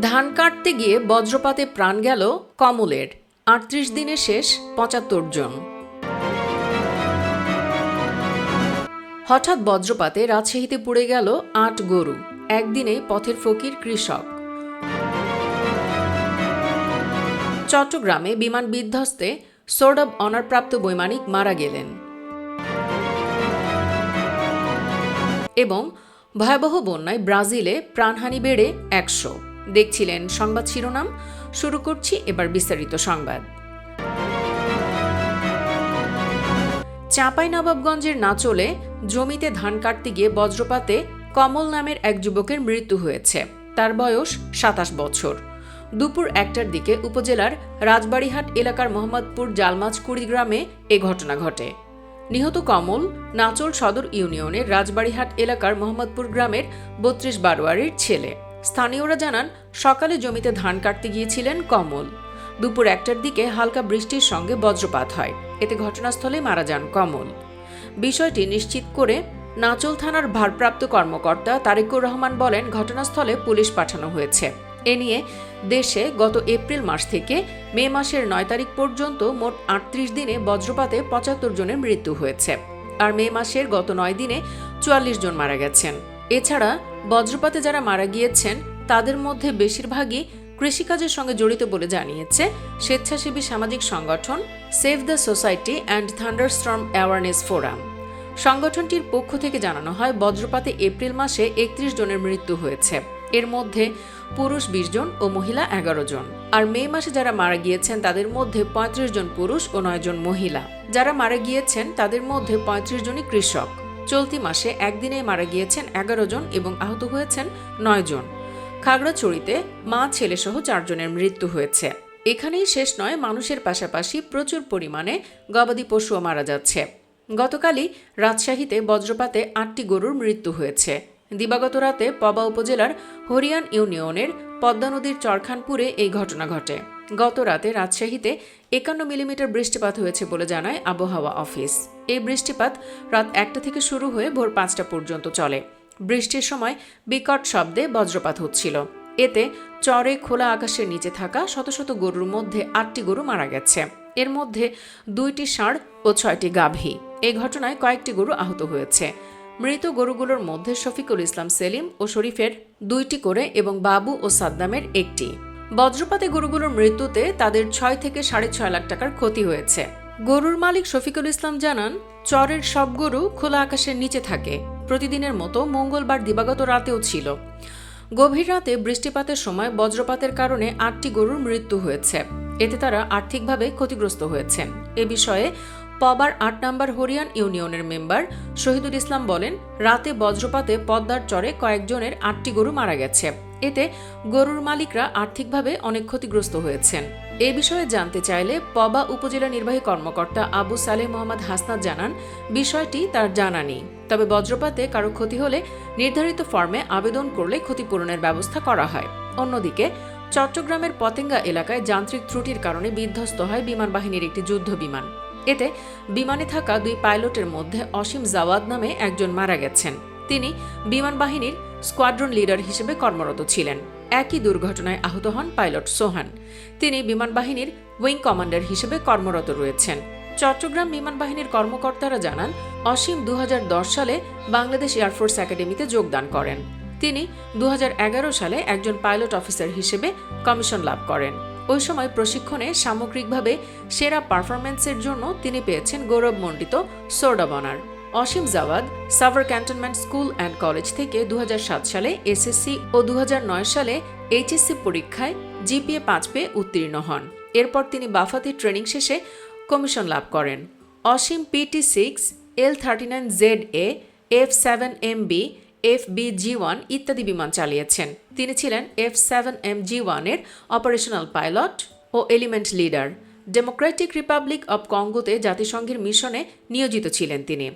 ধান কাটতে গিয়ে বজ্রপাতে প্রাণ গেল কমলের। আটত্রিশ দিনে শেষ, পঁচাত্তর জন। হঠাৎ বজ্রপাতে রাজশাহীতে পুড়ে গেল আট গরু। একদিনেই পথের ফকির কৃষক। চট্টগ্রামে বিমান বিধ্বস্তে সোর্ড অব অনারপ্রাপ্ত বৈমানিক মারা গেলেন। এবং ভয়াবহ বন্যায় ব্রাজিলে প্রাণহানি বেড়ে একশো। দেখছিলেন সংবাদ শিরোনাম, শুরু করছি এবার বিস্তারিত সংবাদ। চাঁপাইনবাবগঞ্জের নাচলে জমিতে ধান কাটতে গিয়ে বজ্রপাতে কমল নামের এক যুবকের মৃত্যু হয়েছে। তার বয়স সাতাশ বছর। দুপুর একটার দিকে উপজেলার রাজবাড়িহাট এলাকার মোহাম্মদপুর জালমাজকুড়ি গ্রামে এ ঘটনা ঘটে। নিহত কমল নাচল সদর ইউনিয়নের রাজবাড়িহাট এলাকার মোহাম্মদপুর গ্রামের বত্রিশ বারোয়ারির ছেলে। স্থানীয়রা জানান, সকালে জমিতে ধান কাটতে গিয়েছিলেন কমল। দুপুর একটার দিকে হালকা বৃষ্টির সঙ্গে বজ্রপাত হয়। এতে ঘটনাস্থলে মারা যান কমল। বিষয়টি নিশ্চিত করে নাচল থানার ভারপ্রাপ্ত কর্মকর্তা তারেকুর রহমান বলেন, ঘটনাস্থলে পুলিশ পাঠানো হয়েছে। এ নিয়ে দেশে গত এপ্রিল মাস থেকে মে মাসের নয় তারিখ পর্যন্ত মোট আটত্রিশ দিনে বজ্রপাতে পঁচাত্তর জনের মৃত্যু হয়েছে। আর মে মাসের গত নয় দিনে চুয়াল্লিশ জন মারা গেছেন। এছাড়া বজ্রপাতে যারা মারা গিয়েছেন, তাদের মধ্যে বেশিরভাগই কৃষিকাজের সঙ্গে জড়িত বলে জানিয়েছে স্বেচ্ছাসেবী সামাজিক সংগঠন save the society and thunderstorm awareness forum সংগঠনটির পক্ষ থেকে জানানো হয়, বজ্রপাতে এপ্রিল মাসে একত্রিশ জনের মৃত্যু হয়েছে। এর মধ্যে পুরুষ বিশ জন ও মহিলা এগারো জন। আর মে মাসে যারা মারা গিয়েছেন, তাদের মধ্যে পঁয়ত্রিশ জন পুরুষ ও নয় জন মহিলা। যারা মারা গিয়েছেন, তাদের মধ্যে পঁয়ত্রিশ জনই কৃষক। চলতি মাসে একদিনে মারা গিয়েছেন এগারো জন এবং আহত হয়েছেন নয় জন। খাগড়াছড়িতে মা, ছেলেসহ চারজনের মৃত্যু হয়েছে। এখানেই শেষ নয়, মানুষের পাশাপাশি প্রচুর পরিমাণে গবাদি পশুও মারা যাচ্ছে। গতকালই রাজশাহীতে বজ্রপাতে আটটি গরুর মৃত্যু হয়েছে। দিবাগত রাতে পবা উপজেলার হরিয়ান ইউনিয়নের পদ্মা নদীর চরখানপুরে এই ঘটনা ঘটে। গত রাতে রাজশাহীতে একান্ন মিলিমিটার বৃষ্টিপাত হয়েছে বলে জানায় আবহাওয়া অফিস। এই বৃষ্টিপাত রাত একটা থেকে শুরু হয়ে ভোর পাঁচটা পর্যন্ত চলে। বৃষ্টির সময় বিকট শব্দে বজ্রপাত হচ্ছিল। এতে চরে খোলা আকাশের নিচে থাকা শত শত গরুর মধ্যে আটটি গরু মারা গেছে। এর মধ্যে দুইটি ষাঁড় ও ছয়টি গাভী। এই ঘটনায় কয়েকটি গরু আহত হয়েছে। মৃত গরুগুলোর মধ্যে শফিকুল ইসলাম সেলিম ও শরীফের দুইটি করে এবং বাবু ও সাদ্দামের একটি। বজ্রপাতে গরুগুলোর মৃত্যুতে তাদের ছয় থেকে সাড়ে ছয় লাখ টাকার ক্ষতি হয়েছে। গরুর মালিক শফিকুল ইসলাম জানান, চরের সব গরু খোলা আকাশের নিচে থাকে। প্রতিদিনের মতো মঙ্গলবার দিবাগত রাতেও ছিল। গভীর রাতে বৃষ্টিপাতের সময় বজ্রপাতের কারণে আটটি গরুর মৃত্যু হয়েছে। এতে তারা আর্থিকভাবে ক্ষতিগ্রস্ত হয়েছেন এ বিষয়ে পবার আট নম্বর হরিয়ান ইউনিয়নের মেম্বার শহীদুল ইসলাম বলেন, রাতে বজ্রপাতে পদ্মার চরে কয়েকজনের আটটি গরু মারা গেছে। এতে গরুর মালিকরা আর্থিকভাবে অনেক ক্ষতিগ্রস্ত হয়েছেন। এ বিষয়ে জানতে চাইলে পবা উপজেলা নির্বাহী কর্মকর্তা আবু সালেহ মোহাম্মদ হাসনাত জানান, বিষয়টি তার জানা নেই। তবে বজ্রপাতে কারও ক্ষতি হলে নির্ধারিত ফর্মে আবেদন করলে ক্ষতিপূরণের ব্যবস্থা করা হয়। অন্যদিকে, চট্টগ্রামের পতেঙ্গা এলাকায় যান্ত্রিক ত্রুটির কারণে বিধ্বস্ত হয় বিমান বাহিনীর একটি যুদ্ধ বিমান। এতে বিমানে থাকা দুই পাইলটের মধ্যে অসীম জাওয়াদ নামে একজন মারা গেছেন। তিনি বিমান বাহিনীর স্কোয়াড্রন লিডার হিসেবে কর্মরত ছিলেন। একই দুর্ঘটনায় আহত হন পাইলট সোহান। তিনি বিমান বাহিনীর উইং কমান্ডার হিসেবে কর্মরত রয়েছেন। চট্টগ্রাম বিমান বাহিনীর কর্মকর্তারা জানান, অসীম দু হাজার দশ সালে বাংলাদেশ এয়ারফোর্স একাডেমিতে যোগদান করেন। তিনি দু হাজার এগারো সালে একজন পাইলট অফিসার হিসেবে কমিশন লাভ করেন। ওই সময় প্রশিক্ষণে সামগ্রিকভাবে সেরা পারফরম্যান্সের জন্য তিনি পেয়েছেন গৌরবমণ্ডিত sword of honour Asim Jawad, Savar cantonment school and college থেকে দু হাজার সাত সালে এসএসসি ও দু হাজার নয় সালে এইচএসসি পরীক্ষায় জিপিএ পাঁচ পেয়ে উত্তীর্ণ হন। এরপর তিনি বাফাতে ট্রেনিং শেষে কমিশন লাভ করেন। Asim PT six, L thirty nine Z A, F seven M B, F B G one ইত্যাদি বিমান চালিয়েছেন। তিনি ছিলেন এফ সেভেন এম জি ওয়ানের operational pilot O element leader. Democratic republic of কঙ্গোতে জাতিসংঘের মিশনে নিয়োজিত ছিলেন তিনি।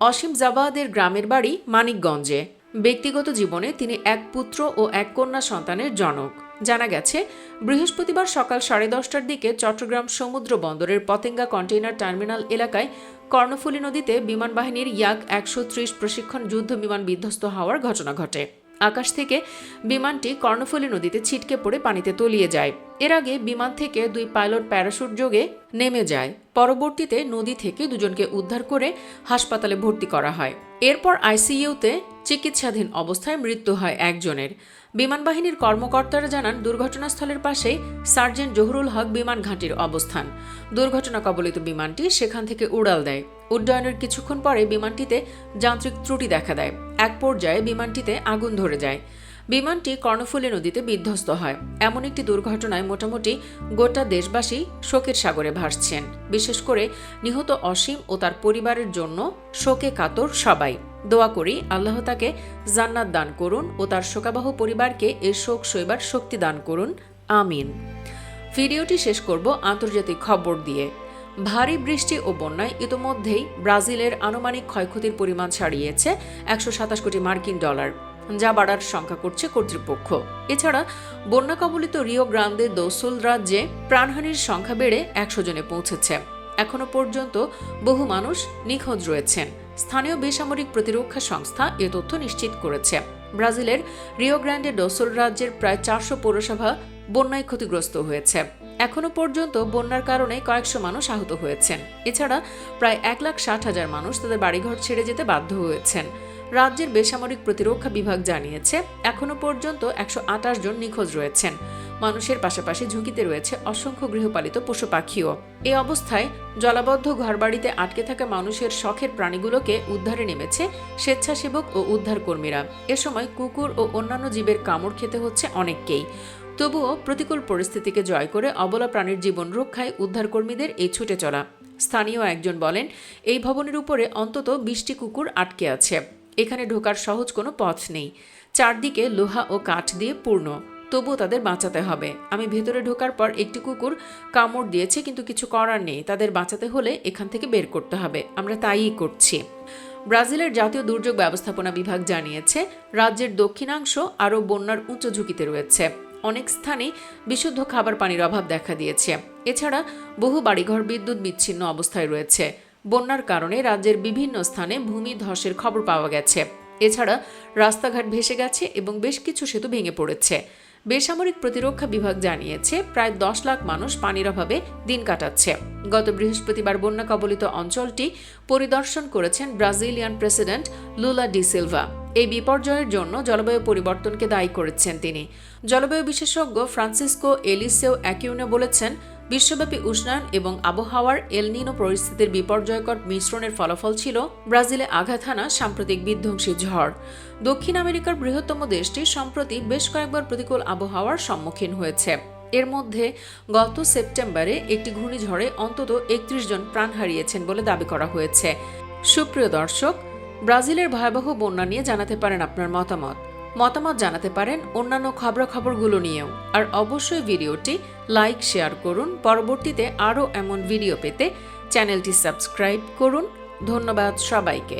অসীম জাবাদের গ্রামের বাড়ি মানিকগঞ্জে। ব্যক্তিগত জীবনে তিনি এক পুত্র ও এক কন্যা সন্তানের জনক। জানা গেছে, বৃহস্পতিবার সকাল সাড়ে দশটার দিকে চট্টগ্রাম সমুদ্র বন্দরের পতেঙ্গা কন্টেইনার টার্মিনাল এলাকায় কর্ণফুলী নদীতে বিমান বাহিনীর ইয়াক একশো ত্রিশ প্রশিক্ষণ যুদ্ধ বিমান বিধ্বস্ত হওয়ার ঘটনা ঘটে। আকাশ থেকে বিমানটি কর্ণফুলী নদীতে ছিটকে পড়ে পানিতে তলিয়ে যায়। এর আগে বিমান থেকে দুই পাইলট প্যারাশুট যোগে নেমে যায়। পরবর্তীতে নদী থেকে দুজনকে উদ্ধার করে হাসপাতালে ভর্তি করা হয়। এরপর আইসিইউতে চিকিৎসাধীন অবস্থায় মৃত্যু হয় একজনের। বিমান বাহিনীর কর্মকর্তারা জানান, দুর্ঘটনাস্থলের পাশেই সার্জেন্ট জহুরুল হক বিমান ঘাঁটির অবস্থান। দুর্ঘটনা কবলিত বিমানটি সেখান থেকে উড়াল দেয়। উড্ডয়নের কিছুক্ষণ পরে বিমানটিতে যান্ত্রিক ত্রুটি দেখা দেয়। এক পর্যায়ে বিমানটিতে আগুন ধরে যায়। বিমানটি কর্ণফুলী নদীতে বিধ্বস্ত হয়। এমন একটি দুর্ঘটনায় মোটামুটি গোটা দেশবাসী শোকের সাগরে ভাসছেন। বিশেষ করে নিহত অসীম ও তার পরিবারের জন্য শোকে কাতর সবাই। দোয়া করি আল্লাহ তাকে জান্নাত দান করুন ও তার শোকাবহ পরিবারকে এ শোক সইবার শক্তি দান করুন। আমিন। ভিডিওটি শেষ করব আন্তর্জাতিক খবর দিয়ে। ভারী বৃষ্টি ও বন্যায় ইতোমধ্যেই ব্রাজিলের আনুমানিক ক্ষয়ক্ষতির পরিমাণ ছাড়িয়েছে একশো সাতাশ কোটি মার্কিন ডলার, যা বাড়ার সংখ্যা করছে কর্তৃপক্ষ। এছাড়া বন্যা কবলিত রিও গ্রান্দে দোসুল রাজ্যে প্রাণহানির সংখ্যা বেড়ে একশো জনে পৌঁছেছে। এখনও পর্যন্ত বহু মানুষ নিখোঁজ রয়েছেন স্থানীয় বেসামরিক প্রতিরক্ষা সংস্থা এ তথ্য নিশ্চিত করেছে। ব্রাজিলের রিও গ্র্যান্ডে ডোসুল রাজ্যের প্রায় চারশো পৌরসভা বন্যায় ক্ষতিগ্রস্ত হয়েছে। এখনও পর্যন্ত বন্যার কারণে কয়েকশো মানুষ আহত হয়েছেন। এছাড়া প্রায় এক লাখ ষাট হাজার মানুষ তাদের বাড়িঘর ছেড়ে যেতে বাধ্য হয়েছেন। রাজ্যের বেসামরিক প্রতিরক্ষা বিভাগ জানিয়েছে, এখনও পর্যন্ত একশো আটাশ জন নিখোঁজ রয়েছেন। মানুষের পাশাপাশি ঝুঁকিতে রয়েছে অসংখ্য গৃহপালিত পশু পাখিও। এই অবস্থায় জলাবদ্ধ ঘরবাড়িতে আটকে থাকা মানুষের শখের প্রাণীগুলোকে উদ্ধারে নেমেছে স্বেচ্ছাসেবক ও উদ্ধারকর্মীরা। এ সময় কুকুর ও অন্যান্য জীবের কামড় খেতে হচ্ছে অনেককেই। তবুও প্রতিকূল পরিস্থিতিকে জয় করে অবলা প্রাণীর জীবন রক্ষায় উদ্ধারকর্মীদের এই ছুটে চলা। স্থানীয় একজন বলেন, এই ভবনের উপরে অন্তত বিশটি কুকুর আটকে আছে। এখানে ঢোকার সহজ কোনো পথ নেই। চারদিকে লোহা ও কাঠ দিয়ে পূর্ণ। তবুও তাদের বাঁচাতে হবে। আমি ভেতরে ঢোকার পর একটি কুকুর কামড় দিয়েছে, কিন্তু কিছু করার নেই। তাদের বাঁচাতে হলে এখান থেকে বের করতে হবে। আমরা তাইই করছি। ব্রাজিলের জাতীয় দুর্যোগ ব্যবস্থাপনা বিভাগ জানিয়েছে, রাজ্যের দক্ষিণাংশ আরও বন্যার উচ্চ ঝুঁকিতে রয়েছে। অনেক স্থানে বিশুদ্ধ খাবার পানির অভাব দেখা দিয়েছে। এছাড়া বহু বাড়িঘর বিদ্যুৎ বিচ্ছিন্ন অবস্থায় রয়েছে। বন্যার কারণে রাজ্যের বিভিন্ন স্থানে ভূমি ধসের খবর পাওয়া গেছে। এছাড়া রাস্তাঘাট ভেসে গেছে এবং বেশ কিছু সেতু ভেঙে পড়েছে। বেসামরিক প্রতিরক্ষা বিভাগ জানিয়েছে, প্রায় দশ লাখ মানুষ পানির অভাবে দিন কাটাচ্ছে। গত বৃহস্পতিবার বন্যা কবলিত অঞ্চলটি পরিদর্শন করেছেন Brazilian president Lula da Silva. এই বিপর্যয়ের জন্য জলবায়ু পরিবর্তনকে দায়ী করেছেন তিনি। জলবায়ু বিশেষজ্ঞ ফ্রান্সিসকো এলিসেও অ্যাকিউনে বলেছেন বিশ্বব্যাপী উষ্ণায়ন এবং আবহাওয়ার এলনিনো পরিস্থিতির বিপর্যয়কর মিশ্রণের ফলাফল ছিল ব্রাজিলে আঘাত হানা সাম্প্রতিক বিধ্বংসী ঝড়। দক্ষিণ আমেরিকার বৃহত্তম দেশটি সম্প্রতি বেশ কয়েকবার প্রতিকূল আবহাওয়ার সম্মুখীন হয়েছে। এর মধ্যে গত সেপ্টেম্বরে একটি ঘূর্ণিঝড়ে অন্তত একত্রিশ জন প্রাণ হারিয়েছেন বলে দাবি করা হয়েছে। সুপ্রিয় দর্শক, ব্রাজিলের ভয়াবহ বন্যা নিয়ে জানাতে পারেন আপনার মতামত। মতামত জানাতে পারেন অন্যান্য খবরাখবরগুলো নিয়েও। আর অবশ্যই ভিডিওটি লাইক, শেয়ার করুন। পরবর্তীতে আরও এমন ভিডিও পেতে চ্যানেলটি সাবস্ক্রাইব করুন। ধন্যবাদ সবাইকে।